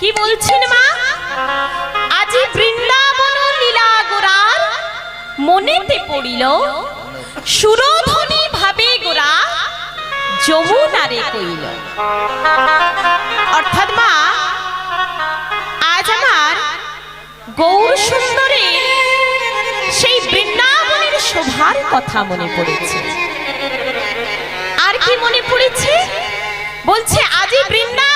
কি বলছেন মা? আজি বৃন্দাবন লীলা গোরার মনেতে পড়িল, সুরধ্বনি ভাবে গোরা যমুনারে কইল। অর্থাৎ মা, আজ আমার গৌর সুন্দরের সেই বৃন্দাবনের শোভার কথা মনে পড়েছে। আর কি মনে পড়েছে? বলছে, আজি বৃন্দাবন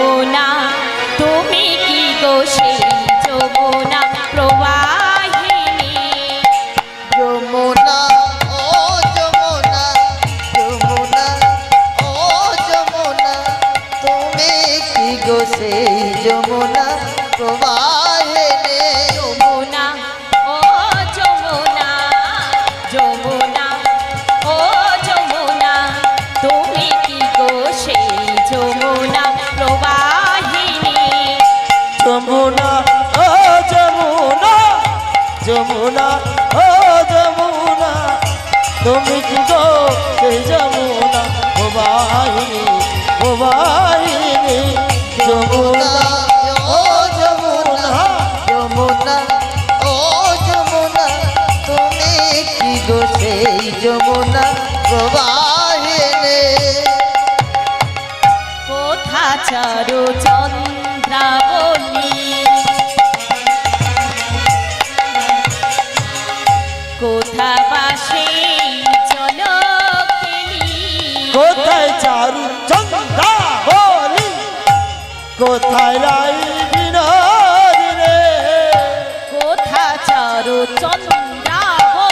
যমুনা। তুমি কি গো সেই যমুনা প্রবাহিনী? যমুনা ও কোথায় চারু চন্দা বলি? কোথায় রাই বিনোদ রে? কোথা চারু চন্দা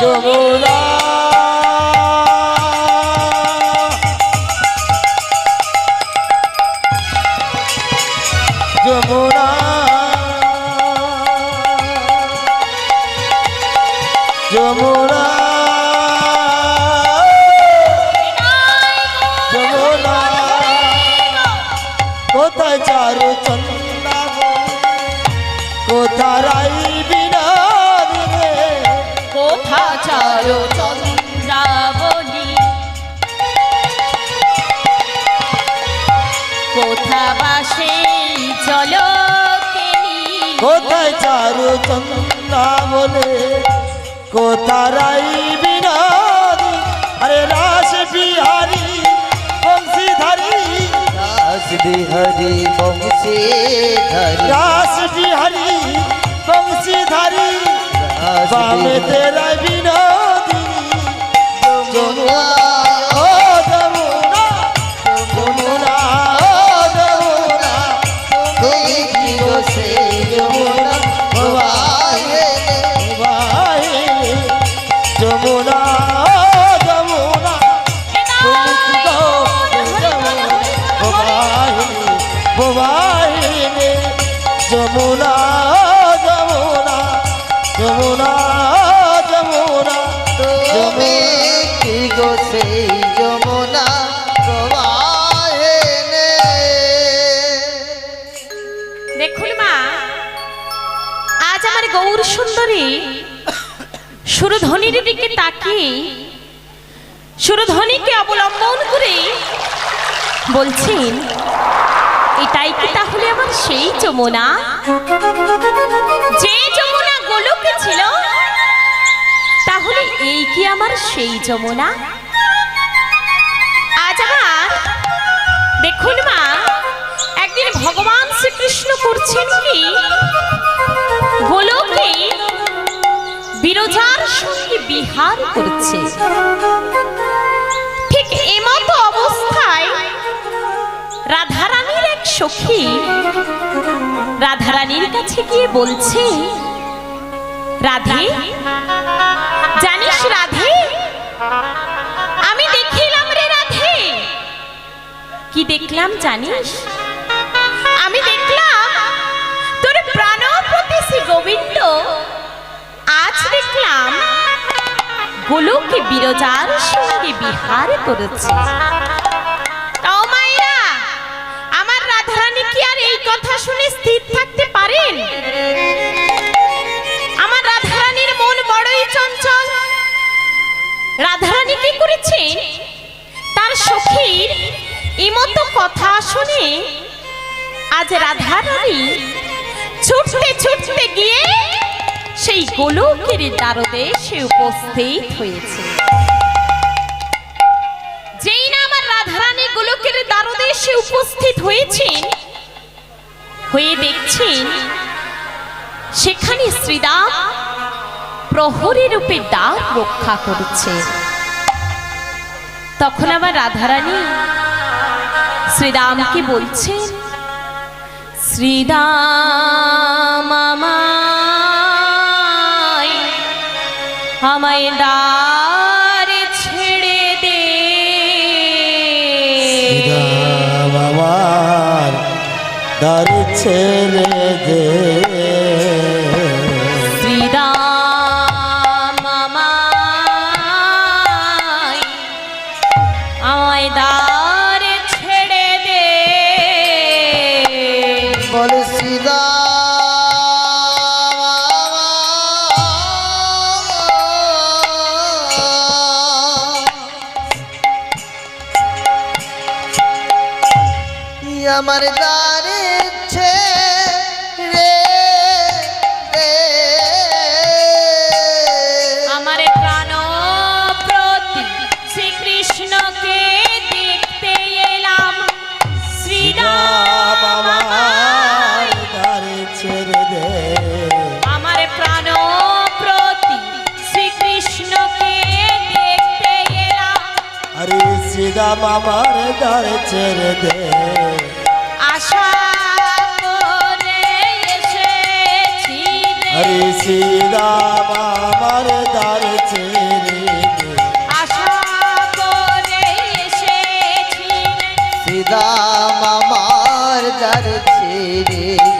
যমুনা জল কোথায় চারু চন্দা বলে কোথা রাই বিনোদী আরে রাস বিহারি বংশীধারী। দাস বিহরি বংশীধারী। রাস বিহারি বংশীধারী। বামে তেরা বিনোদী যমুনা যমুনা যমুনা যমুনা যমুনা যমুনা। তুমি কি গো সেই যমুনা? প্রবাহিনী দেখুন মা আজ আমার গৌর সুন্দরী সুরধ্বনির দিকে তাকিয়ে সুরধ্বনিকে অবলম্বন করে বলছেন, এটাই কি তাহলে আমার সেই যমুনা? যে যমুনা গোলকে ছিল, তাহলে এই কি আমার সেই যমুনা? আজ আমার দেখুন মা, একদিন ভগবান শ্রীকৃষ্ণ করছেন কি? গোলকে বিরোজার সঙ্গে বিহার করছে। ঠিক এমতো অবস্থায় রাধারানীর এক সখী রাধারানীর কাছে গিয়ে বলছে, রাধে, জানিস রাধে? আমি দেখিলাম রে রাধে। কি দেখলাম জানিস? আমি দেখলাম তোর প্রাণপতি শ্রী গোবিন্দ বিরজার সঙ্গে বিহার করেছে। আমার রাধারানী কি আর এই কথা শুনে স্থির থাকতে পারেন? আমার রাধারানীর মন বড়ই চঞ্চল। রাধারানী কি করেছেন? তার সখীর এমতো কথা শুনে আজ রাধারানী ছুটতে ছুটতে গিয়ে সেই গোলকের দ্বারদে সে উপস্থিত হয়েছে। যেই না আমার রাধারানী গোলকের দ্বারদে সে উপস্থিত হয়েছেন, হয়ে দেখছেন সেখানে শ্রীদা প্রহরী রূপে দ্বার রক্ষা করছে। তখন আবার রাধারানী শ্রীরামকে বলছেন শ্রীরাম দ্বার ছেড়ে দে। রাম আমার ছেড়ে আমার দারে ছেড়ে দে। আমার প্রাণ প্রতি শ্রীকৃষ্ণকে দেখতে এলাম। শ্রীরাম আমার দ্বার ছেড়ে দে আমার প্রাণ প্রতি শ্রীকৃষ্ণকে দেখতে এলাম। আরে শ্রীরাম আমার দ্বার ছেড়ে শ্রীরাম আমার দ্বার ছেড়ে দে।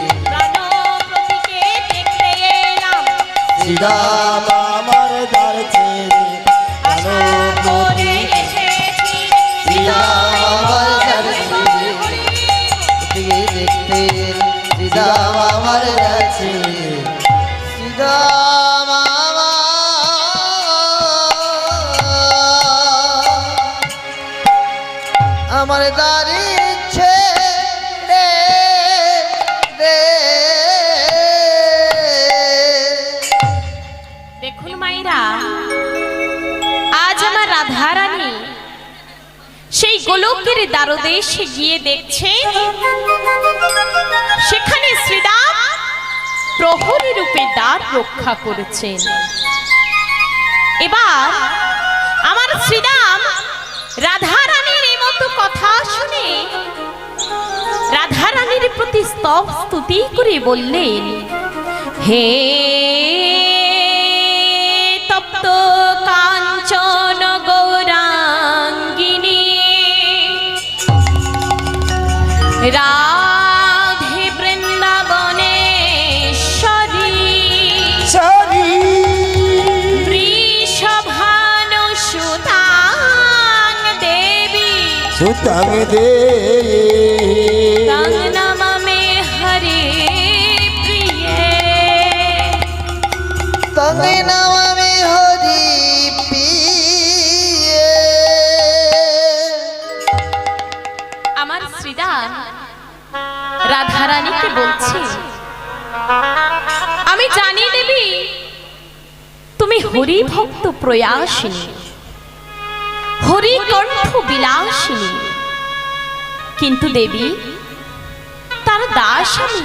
গোলকের দ্বারদেশে গিয়ে দেখছে। সেখানে শ্রীরাম প্রহরী রূপে দ্বার রক্ষা করেছেন। এবার আমার শ্রীরাম রাধারানীর এই মতো কথা শুনে রাধারানীর প্রতি স্তব স্তুতি করে বললেন, হে রাধে বৃন্দাবনেশ্বরী চারি বৃষভানু সুতাং দেবী। সুতাং দে। তং নমমে হরে প্রিয়ে। তঙ্গে নামে রাধারানীকে বলছি, আমি জানি দেবী, তুমি হরি ভক্ত প্রয়াসিনী হরি কণ্ঠ বিলাসিনী। কিন্তু দেবী, তার দাস আমি।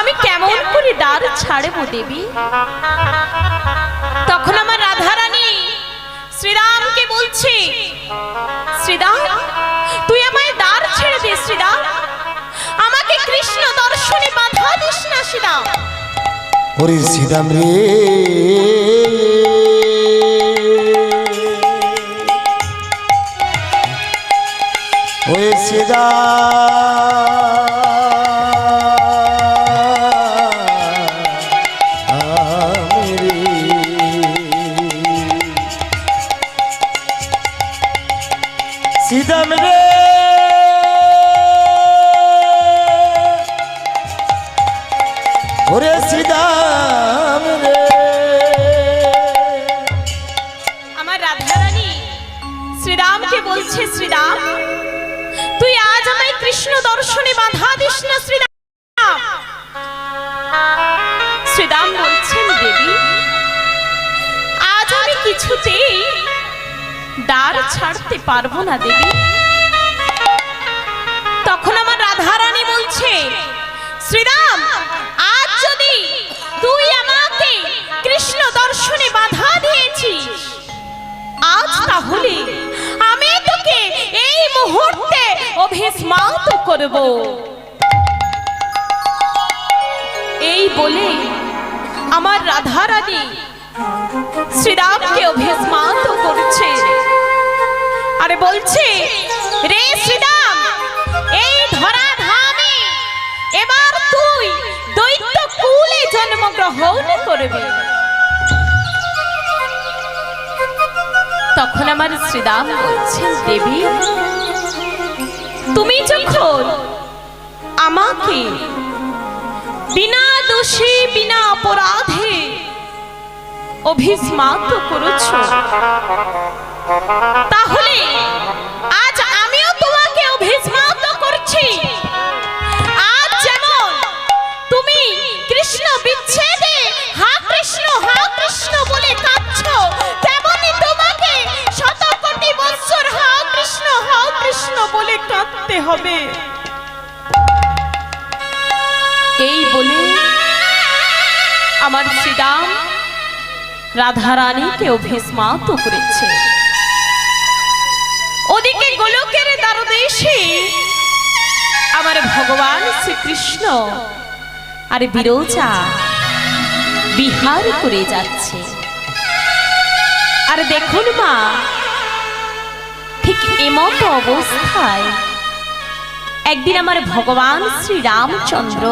আমি কেমন করে দ্বার ছাড়বো দেবী? তখন আমার রাধারানী শ্রীরামকে বলছে শ্রীরাম তুই আমায় দ্বার ছেড়ে দে শ্রীরাম আমাকে কৃষ্ণ দর্শনে বাধা দিস না সীতা। ওরে সিদাম রে। ওরে সীতা। सीधा मेरे ওরে শ্রীরাম রে। আমার রাধারানী, শ্রীরামকে বলছে, শ্রীরাম, তুই আজ আমায় কৃষ্ণ দর্শনে বাধা দিস না শ্রীরাম বলছেন, দেবী, আজ আমি কিছুতেই দ্বার ছাড়তে পারব না, দেবী। তখন আমার রাধারানী বলছে, শ্রীরাম অভিস্মাত করব। এই বলে আমার রাধারানী শ্রীরামকে অভিস্মাত করছে। আরে বলছে, রে শ্রীরাম, এই ধরা ধামে এবার তুই দৈত্য কুলে জন্মগ্রহণ করবি। তখন আমার শ্রীরাম বলছেন, দেবী তুমি যখন আমাকে বিনা দোষে বিনা অপরাধে অভিস্মাত করেছ তাহলে আজ কাঁদতে হবে। এই বলে আমার শ্রীরাম রাধারানীকে অভিস্মাত করেছে। ওদিকে গোলকের দ্বারদেশে আমার ভগবান শ্রীকৃষ্ণ আর বিরোচা বিহার করে যাচ্ছে। আর দেখুন মা এমত অবস্থায়। একদিন আমার ভগবান শ্রী রামচন্দ্র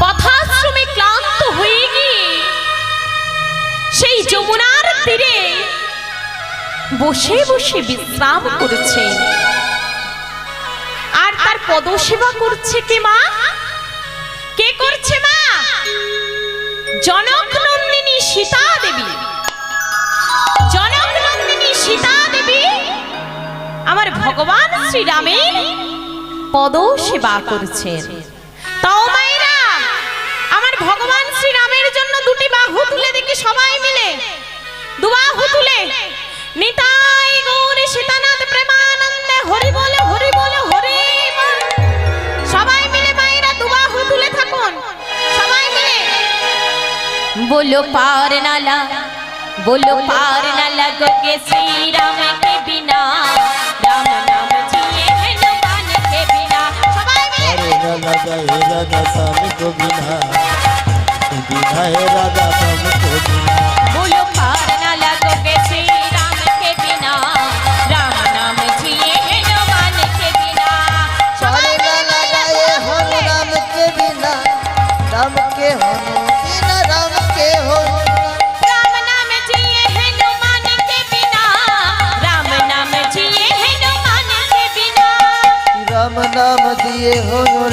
পথাশ্রমে ক্লান্ত হয়ে গিয়ে সেই যমুনার তীরে বসে বসে বিশ্রাম করেছে। আর তার পদসেবা করছে কে মা? কে করছে মা? জনক নন্দিনী সীতা দেবী জনক নন্দিনী সীতা আমার ভগবান শ্রীরামের পদ সেবা করছেন তাও মায়েরা আমার ভগবান শ্রীরামের জন্য দুটি বাহু তুলে দেখি সবাই মিলে দু বাহু তুলে নিতাই গৌর সীতানাথ প্রেমানন্দে হরি বলে হরি বলে হরি বল। সবাই মিলে মায়েরা দু বাহু তুলে থাকুন সবাই মিলে बोलो पार नाला बोलो पार ना लगोगे श्री राम के बिना রাজা হে রাজা স্বামী গোবিনা বিনা হে রাজা স্বামী গোবিনা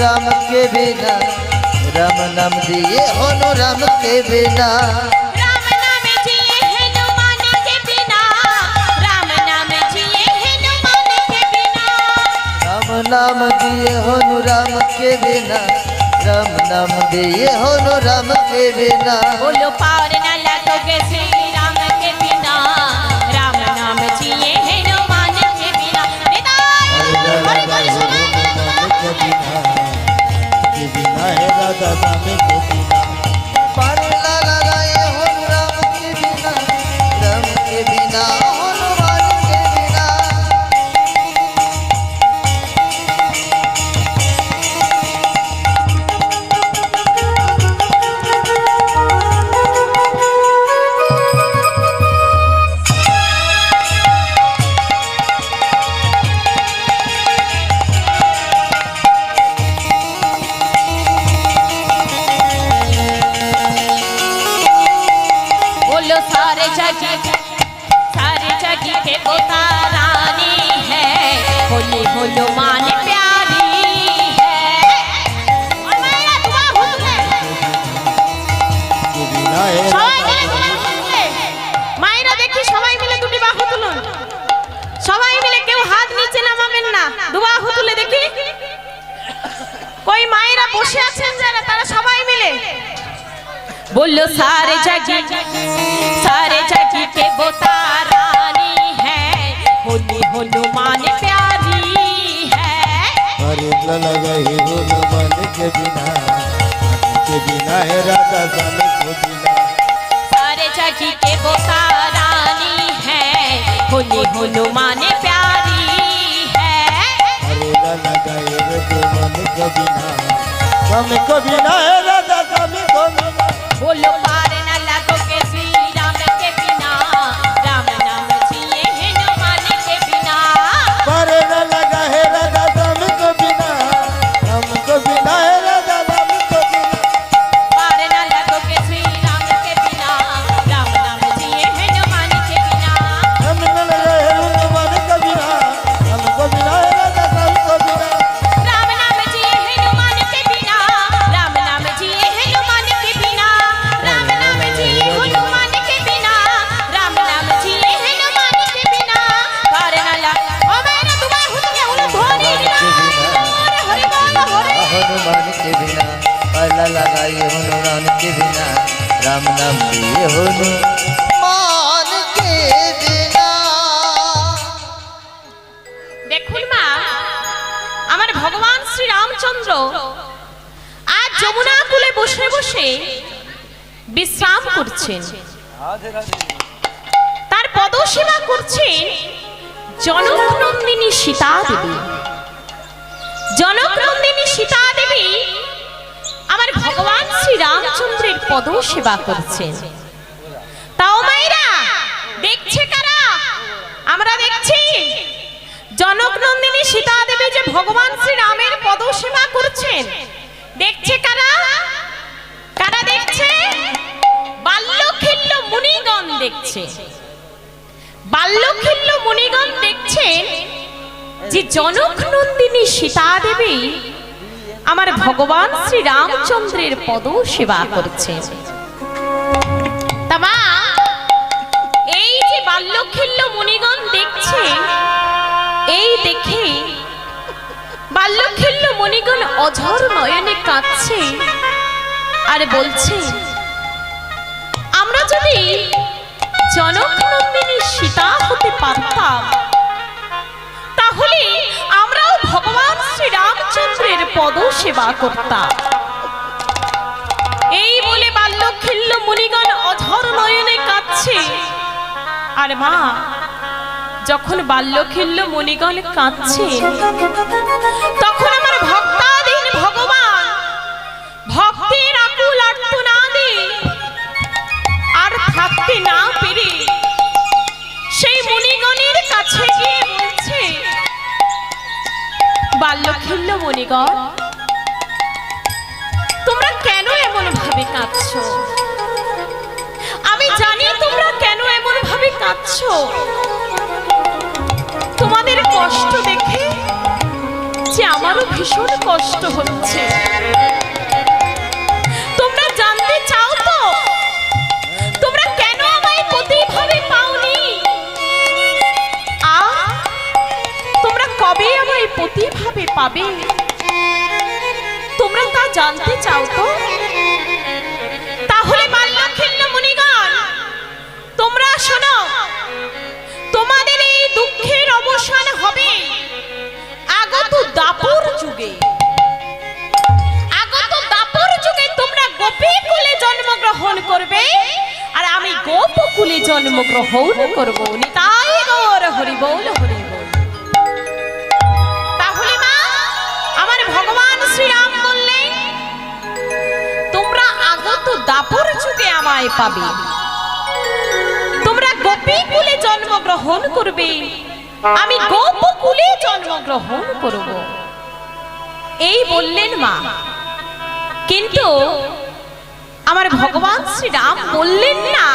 राम के बिना राम नाम दिए होनो राम के बिना नाम दिए हनु राम के बिना राम नाम दिए हनु राम के बिना સુધી ના હે રાધા સામે સુધી ના বসে আছেন যারা তারা সবাই মিলে। বলল সারে জাগি সারে জাগি কে বোতা রানী হ্যাঁ হোলি হনুমান প্যারি হ্যাঁ। লগাই হনুমান কে বিনা কে বিনা হে রাধা জানে কো সারে জাগি কে বোতা রানী হ্যাঁ হোলি হনুমান প্যারি হ্যাঁ। লগাই হনুমান কে বিনা ही हनुमान के बिना कम को बिना है राधा जाने को बिना बोलो पार हनुमान के बिना पहला लगाइए हनुमान के बिना राम नाम लिए हनुमान के बिना দেখুন মা আমার ভগবান শ্রী রামচন্দ্র আজ যমুনা কুলে বসে বসে বিশ্রাম করছেন তার পদসেবা করছেন জনকনন্দিনী সীতা দেবী জনকনন্দিনী সীতা দেবী আমার ভগবান শ্রী রামচন্দ্রের পদ সেবা করছেন। তাও মায়েরা, দেখছে কারা? আমরা দেখছি জনক নন্দিনী সীতা দেবী যে ভগবান শ্রী রামের পদ সেবা করছেন। দেখছে কারা? কারা দেখছে? বাল্যখিল্য মুনিগণ দেখছে। বাল্যখিল্য মুনিগণ দেখছেন যে জনক নন্দিনী সীতা দেবী আমার ভগবান শ্রী রামচন্দ্রের পদ সেবা করছে এই যে বাল্যখিল্য মুনিগণ দেখছে, এই দেখে বাল্যখিল্য মণিগণ অঝর নয়নে কাঁদছে আর বলছে, আমরা যদি জনক নন্দিনী সীতা হতে পারতাম পদ সেবা করতাম এই বলে বাল্যখিল্য মুনিগণ অধর নয়নে কাঁদছে। আর মা, যখন বাল্যখিল্য মুনিগণ কাঁদছে, তখন বাল্যখিল্য মণিগণ। তোমরা কেন এমন ভাবে কাঁদছো? আমি জানি তোমরা কেন এমন ভাবে কাঁদছো। তোমাদের কষ্ট দেখে যে আমারও ভীষণ কষ্ট হচ্ছে। প্রতিভাবে পাবে। তোমরা তা জানতে চাও তো? তাহলে বাল্যখিল্য মুনিগণ, তোমরা শোনো, তোমাদের এই দুঃখের অবসান হবে আগত দাপর যুগে। আগত দাপর যুগে তোমরা গোপী কুলে জন্মগ্রহণ করবে, আর আমি গোপ কুলে জন্মগ্রহণ করব। নিতাই গৌর হরি বল হরি দাপর আমায় পাবে। তোমরা গোপী কুলে জন্মগ্রহণ করবে। আমি গোপ কুলে জন্মগ্রহণ করব। এই বললেন মা। কিন্তু আমার ভগবান শ্রীরাম বললেন না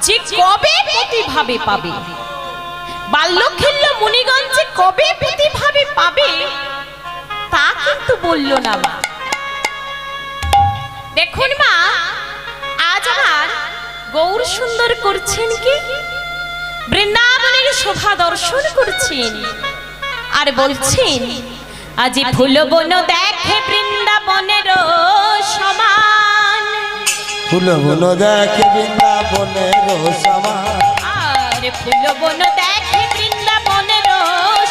যে কবে প্রতিভাবে পাবে। বাল্যখিল্য মুনিগঞ্জে কবে প্রতিভাবে পাবে, তা কিন্তু বলল না মা। দেখুন মা আজ আমার গৌর সুন্দর করছেন কি? বৃন্দাবনের শোভা দর্শন করছেন। আর বলছেন আজি ফুল বন দেখে বৃন্দাবনের সমান। ফুল বুনো দেখে বৃন্দাবনের সমান। আর ফুল বন দেখে বৃন্দাবনের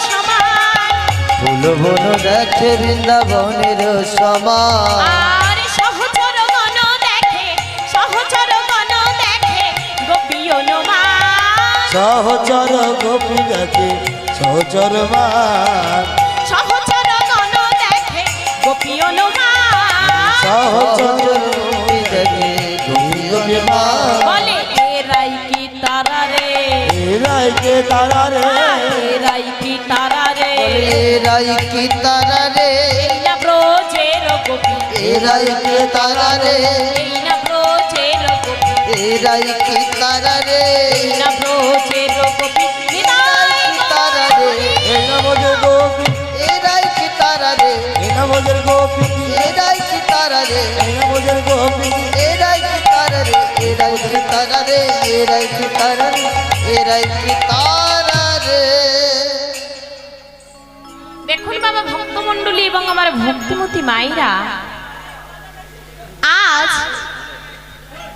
সমান। ফুল বন দেখে বৃন্দাবনের সমান। সহচর গোপী দেখে সহচর সহচর গণ দেখে গোপী সহচর গোপী দেখে গোপী বলে এরাই কি তারা রে? তারা রে? এরাই কি তারা রে? এরাই কি তারা রে? ব্রজের গোপী। এরাই কি তারা রে? ব্রজের গোপী। এরাই কি তারা রে? নবজের গোপী এরাই কি তারা রে? এই নবজের গোপী এরাই কি তারা রে? এরাই কি তারা রে? এরাই কি তারা রে? এরাই কি তারা রে? দেখুন বাবা ভক্তমণ্ডলী এবং আমার ভক্তিমতী মায়েরা আজ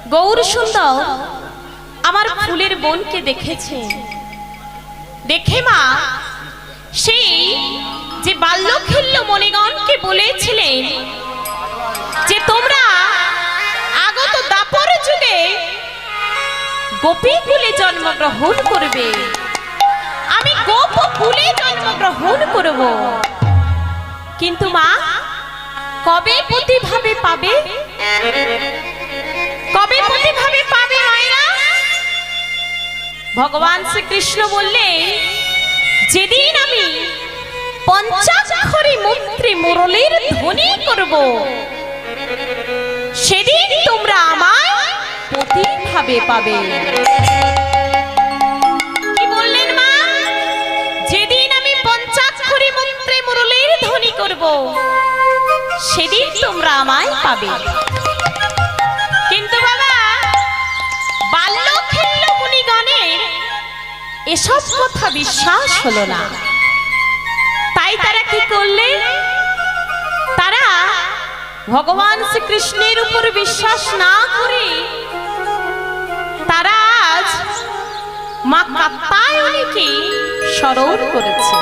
গৌর সুন্দর আমার ফুলের বোনকে দেখেছে। দেখে মা সেই যে বাল্যখিল্য মণিগণকে বলেছিলেন যে তোমরা আগত দাপর যুগে গোপী গোপীকুলে জন্মগ্রহণ করবে। আমি গোপ কুলে জন্মগ্রহণ করব। কিন্তু মা, কবে প্রতিভাবে পাবে? কবে প্রতিভাবে পাবে মায়েরা? ভগবান শ্রীকৃষ্ণ বললেন, যেদিন আমি পঞ্চাক্ষরী মন্ত্রী মুরলীর ধ্বনি করব। সেদিন তোমরা আমায় প্রতিভাবে পাবে। যেদিন আমি মন্ত্রে ধ্বনি সেদিন তোমরা আমায় পাবে। কিন্তু বাবা বাল্য খেলল মুনিগণের এসব কথা বিশ্বাস হলো না। করলে তারা ভগবান শ্রীকৃষ্ণের উপর বিশ্বাস না করে তারা আজ মা কাত্তায়নীকে স্মরণ করেছে।